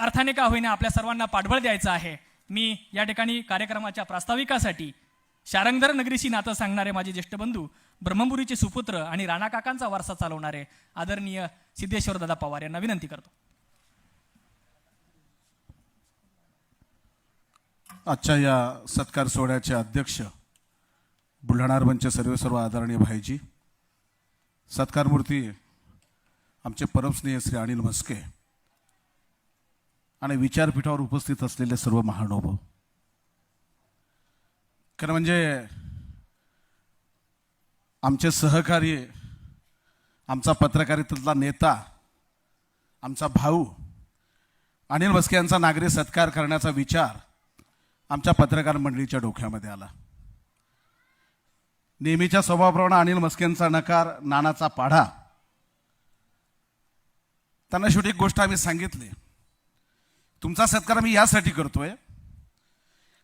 अर्थाने का होईना आपल्या सर्वांना पाठबळ द्यायचं आहे. मी या ठिकाणी कार्यक्रमाच्या प्रास्ताविकासाठी शारंगधर नगरीशी नातं सांगणारे माझे ज्येष्ठ बंधू ब्रह्मपुरीचे सुपुत्र आणि राणा काकांचा वारसा चालवणारे आदरणीय सिद्धेश्वर दादा पवार यांना विनंती करतो. आजच्या या सत्कार सोहळ्याचे अध्यक्ष बुलढाणा अर्बनचे सर्व सर्व आदरणीय भाईजी सत्कारमूर्ती आमचे परमस्नेह श्री अनिल म्हस्के आणि विचारपीठावर उपस्थित असलेले सर्व महानुभाव. खरं म्हणजे आमचे सहकारी आमचा पत्रकारितेतला नेता आमचा भाऊ अनिल भस्के यांचा नागरी सत्कार करण्याचा विचार आमच्या पत्रकार मंडळीच्या डोक्यामध्ये आला. नेहमीच्या स्वभावाप्रमाणे अनिल मस्केंचा नकार नानाचा पाढा. त्यांना शेवटी एक गोष्ट आम्ही सांगितली. तुमचा सत्कार मी यासाठी करतोय.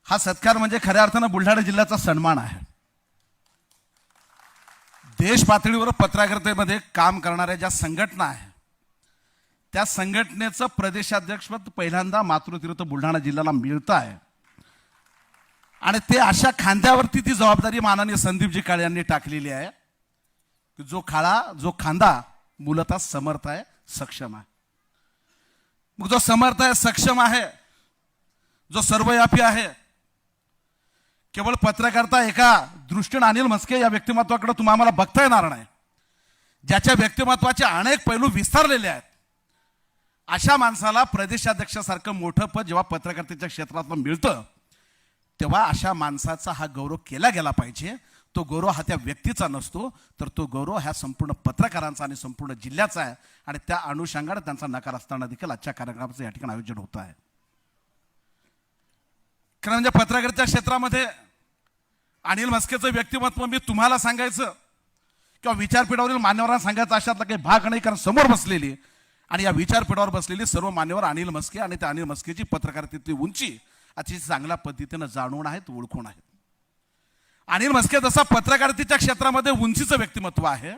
हा सत्कार म्हणजे खऱ्या अर्थानं बुलढाणा जिल्ह्याचा सन्मान आहे. देश पातळीवर पत्रकारितेमध्ये काम करणाऱ्या ज्या संघटना आहे त्या संघटनेचं प्रदेशाध्यक्षपद पहिल्यांदा मातृतीर्थ बुलढाणा जिल्ह्याला मिळतं आहे. आणि ते अशा खांद्यावरती ती जबाबदारी माननीय संदीपजी काळे यांनी टाकलेली आहे की जो खाळा जो खांदा मूलतः समर्थ आहे सक्षम आहे. मग जो समर्थ आहे सक्षम आहे जो सर्वव्यापी आहे केवळ पत्रकारिता एका दृष्टीनं अनिल म्हस्के या व्यक्तिमत्वाकडे तुम्हाला आम्हाला बघता येणार नाही. ज्याच्या व्यक्तिमत्वाचे अनेक पैलू विस्तारलेले आहेत. अशा माणसाला प्रदेशाध्यक्षासारखं मोठं पद जेव्हा पत्रकारितेच्या क्षेत्रातलं मिळतं तेव्हा अशा माणसाचा हा गौरव केला गेला पाहिजे. तो गौरव हा त्या व्यक्तीचा नसतो तर तो गौरव ह्या संपूर्ण पत्रकारांचा आणि संपूर्ण जिल्ह्याचा आहे. आणि त्या अनुषंगाने त्यांचा नकार असताना देखील आजच्या कार्यक्रमाचं या ठिकाणी आयोजन होत आहे. कारण म्हणजे पत्रकारिता क्षेत्रामध्ये अनिल मस्केचं व्यक्तिमत्व मी तुम्हाला सांगायचं किंवा विचारपीठावरील मान्यवरांना सांगायचं अशातला काही भाग नाही कारण समोर बसलेली आणि या विचारपीठावर बसलेली सर्व मान्यवर अनिल मस्के आणि त्या अनिल मस्केची पत्रकारितेतली उंची अतिशय चांगल्या पद्धतीनं जाणून आहेत ओळखून आहेत. अनिल म्हस्के जसा पत्रकारितेच्या क्षेत्रामध्ये उंचीचं व्यक्तिमत्व आहे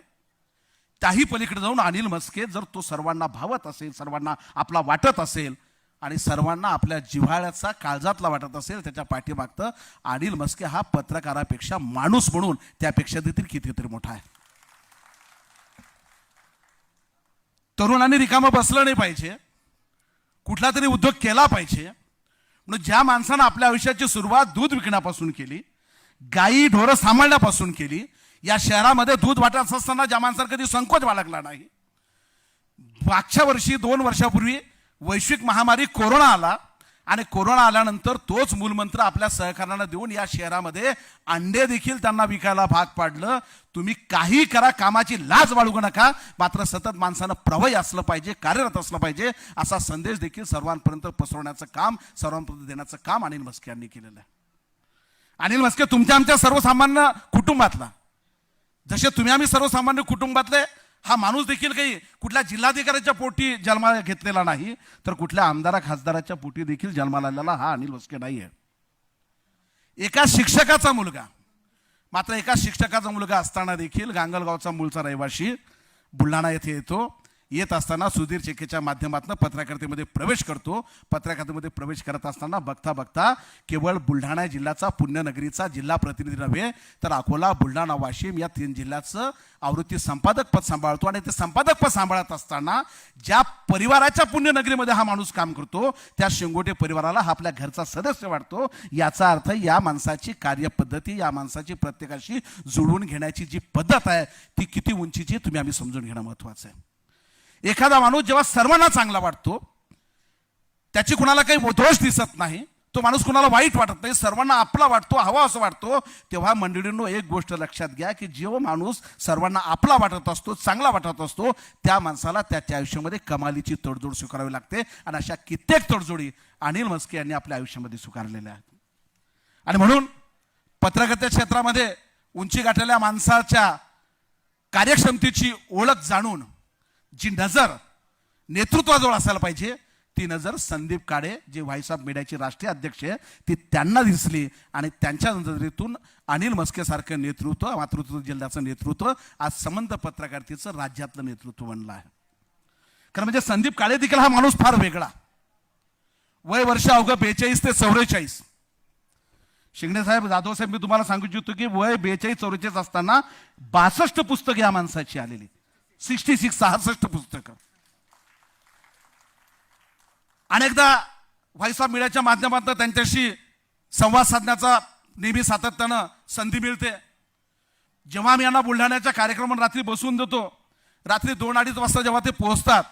त्याही पलीकडे जाऊन अनिल म्हस्के जर तो सर्वांना भावत असेल सर्वांना आपला वाटत असेल आणि सर्वांना आपल्या जिव्हाळ्याचा काळजातला वाटत असेल त्याच्या पाठीमागतं अनिल मस्के हा पत्रकारापेक्षा माणूस म्हणून त्यापेक्षा देखील कितीतरी मोठा आहे. तरुणांनी रिकामं बसलं नाही पाहिजे. कुठला तरी उद्योग केला पाहिजे. म्हणून ज्या माणसानं आपल्या आयुष्याची सुरुवात दूध विकण्यापासून केली गायी ढोरं सांभाळण्यापासून केली. या शहरामध्ये दूध वाटत असताना ज्या माणसाला कधी संकोच बाळगला नाही. मागच्या वर्षी दोन वर्षापूर्वी वैश्विक महामारी कोरोना आला आणि कोरोना आल्यानंतर तोच मूलमंत्र आपल्या सहकाऱ्यांना देऊन या शहरामध्ये अंडे देखील त्यांना विकायला भाग पाडलं. तुम्ही काही करा कामाची लाज बाळगू नका. मात्र सतत माणसानं प्रवय असलं पाहिजे कार्यरत असलं पाहिजे असा संदेश देखील सर्वांपर्यंत पसरवण्याचं काम सर्वांपर्यंत देण्याचं काम अनिल मस्के यांनी केलेलं आहे. अनिल मस्के तुमच्या आमच्या सर्वसामान्य कुटुंबातला. जसे तुम्ही आम्ही सर्वसामान्य कुटुंबातले हा माणूस देखील काही कुठल्या जिल्हाधिकाऱ्याच्या पोटी जन्माला घेतलेला नाही तर कुठल्या आमदारा खासदाराच्या पोटी देखील जन्माला आलेला हा अनिल वस्के नाही आहे एका शिक्षकाचा मुलगा मात्र एका शिक्षकाचा मुलगा असताना देखील गांगलगावचा मूळचा रहिवाशी बुलढाणा येथे येतो. येत असताना सुधीर चेकेच्या माध्यमातून पत्रकारितेमध्ये प्रवेश करतो. पत्रकारितेमध्ये प्रवेश करत असताना बघता बघता केवळ बुलढाणा जिल्ह्याचा पुण्यनगरीचा जिल्हा प्रतिनिधी नव्हे तर अकोला बुलढाणा वाशिम या तीन जिल्ह्याचं आवृत्ती संपादक पद सांभाळतो. आणि ते संपादक पद सांभाळत असताना ज्या परिवाराच्या पुण्यनगरीमध्ये हा माणूस काम करतो त्या शेंगोटे परिवाराला हा आपल्या घरचा सदस्य वाटतो. याचा अर्थ या माणसाची कार्यपद्धती या माणसाची प्रत्येकाशी जुळवून घेण्याची जी पद्धत आहे ती किती उंचीची तुम्ही आम्ही समजून घेणं महत्वाचं आहे. एखादा माणूस जेव्हा सर्वांना चांगला वाटतो त्याची कुणाला काही दोष दिसत नाही तो माणूस कुणाला वाईट वाटत नाही सर्वांना आपला वाटतो हवा असं वाटतो तेव्हा मंडळींनो एक गोष्ट लक्षात घ्या की जेव्हा माणूस सर्वांना आपला वाटत असतो चांगला वाटत असतो त्या माणसाला त्याच्या आयुष्यामध्ये कमालीची तडजोड स्वीकारावी लागते आणि अशा कित्येक तडजोडी अनिल मस्के यांनी आपल्या आयुष्यामध्ये स्वीकारलेल्या आहेत. आणि म्हणून पत्रकारिता क्षेत्रामध्ये उंची गाठलेल्या माणसाच्या कार्यक्षमतेची ओळख जाणून जी नजर नेतृत्वाजवळ असायला पाहिजे ती नजर संदीप काळे जे व्हाईसाहेब मीडियाचे राष्ट्रीय अध्यक्ष आहे ती त्यांना दिसली आणि त्यांच्या नजरेतून अनिल मस्केसारखं नेतृत्व मातृत्व जिल्ह्याचं नेतृत्व आज संबंध पत्रकारितेचं राज्यातलं नेतृत्व बनलं आहे. कारण म्हणजे संदीप काळे देखील हा माणूस फार वेगळा. वय वर्ष अवघं बेचाळीस ते चौवेचाळीस. शिंगणे साहेब जाधव साहेब मी तुम्हाला सांगू इच्छितो की वय बेचाळीस चौवेचाळीस असताना बासष्ट पुस्तके या माणसाची आलेली. सिक्स्टी सिक्स सहासष्ट पुस्तकं. अनेकदा व्हॉइस ऑफ मीडियाच्या माध्यमातून त्यांच्याशी संवाद साधण्याचा नेहमी सातत्यानं संधी मिळते. जेव्हा मी यांना बुलढाण्याच्या कार्यक्रमात रात्री बसून देतो रात्री दोन अडीच वाजता जेव्हा ते पोहोचतात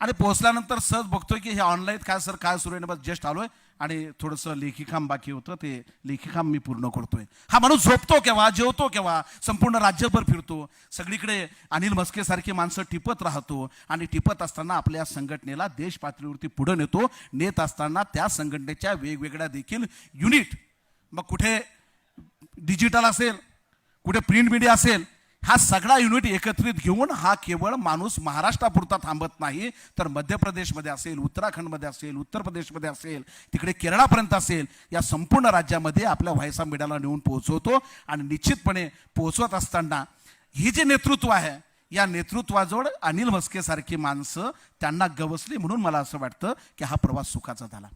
आणि पोहोचल्यानंतर सहज बघतोय की हे ऑनलाईन काय सर काय सुरू आहे? ना बस जस्ट आलोय. आणि थोडंसं लेखीकाम बाकी होतं. ते लेखीकाम मी पूर्ण करतोय. हा माणूस झोपतो केव्हा? जेवतो केव्हा? संपूर्ण राज्यभर फिरतो. सगळीकडे अनिल मस्केसारखी माणसं टिपत राहतो. आणि टिपत असताना आपल्या संघटनेला देश पातळीवरती पुढे नेतो. नेत असताना त्या संघटनेच्या वेगवेगळ्या देखील युनिट मग कुठे डिजिटल असेल कुठे प्रिंट मीडिया असेल हा सगळा युनिट एकत्रित घेऊन हा केवळ माणूस महाराष्ट्रापुरता थांबत नाही तर मध्य प्रदेशमध्ये असेल उत्तराखंडमध्ये असेल उत्तर प्रदेशमध्ये असेल तिकडे केरळापर्यंत असेल या संपूर्ण राज्यामध्ये आपल्या व्हायसा मीडियाला नेऊन पोहोचवतो आणि निश्चितपणे पोहोचवत असताना हे जे नेतृत्व आहे या नेतृत्वाजवळ अनिल म्हस्केसारखी माणसं त्यांना गवसली म्हणून मला असं वाटतं की हा प्रवास सुखाचा झाला.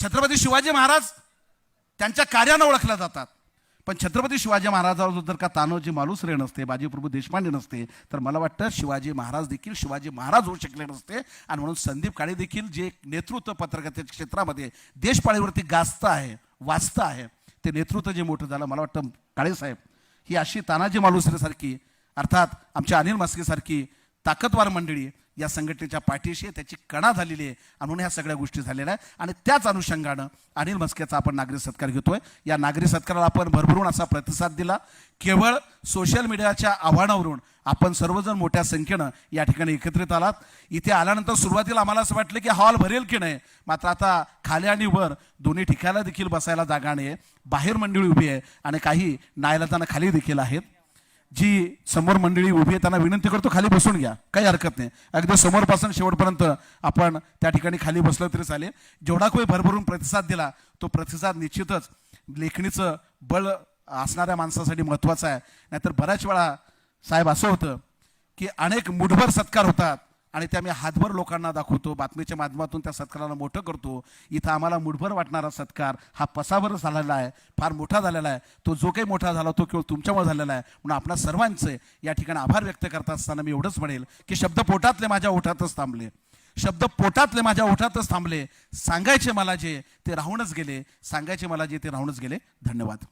छत्रपती शिवाजी महाराज त्यांच्या कार्यानं ओळखल्या जातात. पण छत्रपती शिवाजी महाराजावर जर का तानोजी मालुसरे नसते बाजीप्रभू देशपांडे नसते तर मला वाटतं शिवाजी महाराज देखील शिवाजी महाराज होऊ शकले नसते. आणि म्हणून संदीप काळे देखील जे नेतृत्व पत्रकारितेच्या क्षेत्रामध्ये देशपाळीवरती गाजतं आहे वाचतं आहे ते नेतृत्व जे मोठं झालं मला वाटतं काळे साहेब ही अशी तानाजी मालुसरेसारखी अर्थात आमच्या अनिल मास्केसारखी ताकदवार मंडळी या संघटनेच्या पाठीशी आहे, त्याची कणा झालेली आहे. आणि म्हणून ह्या सगळ्या गोष्टी झालेल्या आहे आणि त्याच अनुषंगानं अनिल मस्केचा आपण नागरिक सत्कार घेतोय. या नागरी सत्काराला आपण भरभरून असा प्रतिसाद दिला. केवळ सोशल मीडियाच्या आव्हानावरून आपण सर्वजण मोठ्या संख्येनं या ठिकाणी एकत्रित आलात. इथे आल्यानंतर सुरुवातीला आम्हाला असं वाटलं की हॉल भरेल की नाही? मात्र आता खाली आणि वर दोन्ही ठिकाणी देखील बसायला जागा नाही बाहेर मंडळी उभी आहे आणि काही नायलाताना खाली देखील आहेत. जी समोर मंडळी उभी आहे त्यांना विनंती करतो खाली बसून घ्या. काही हरकत नाही. अगदी समोरपासून शेवटपर्यंत आपण त्या ठिकाणी खाली बसलं तरी चालेल. जेवढा कोणी भरभरून प्रतिसाद दिला तो प्रतिसाद निश्चितच लेखणीचं बळ असणाऱ्या माणसासाठी महत्त्वाचं आहे. नाहीतर बऱ्याच वेळा साहेब असं होतं की अनेक मुठभर सत्कार होतात. आणि ते आम्ही हातभर लोकांना दाखवतो बातमीच्या माध्यमातून त्या सत्काराला मोठं करतो. इथं आम्हाला मुठभर वाटणारा सत्कार हा पसाभर झालेला आहे फार मोठा झालेला आहे. तो जो काही मोठा झाला तो केवळ तुमच्यामुळे झालेला आहे. म्हणून आपणा सर्वांचे या ठिकाणी आभार व्यक्त करत असताना मी एवढंच म्हणेल की शब्द पोटातले माझ्या ओठातच थांबले. शब्द पोटातले माझ्या ओठातच थांबले. सांगायचे मला जे ते राहूनच गेले. सांगायचे मला जे ते राहूनच गेले. धन्यवाद.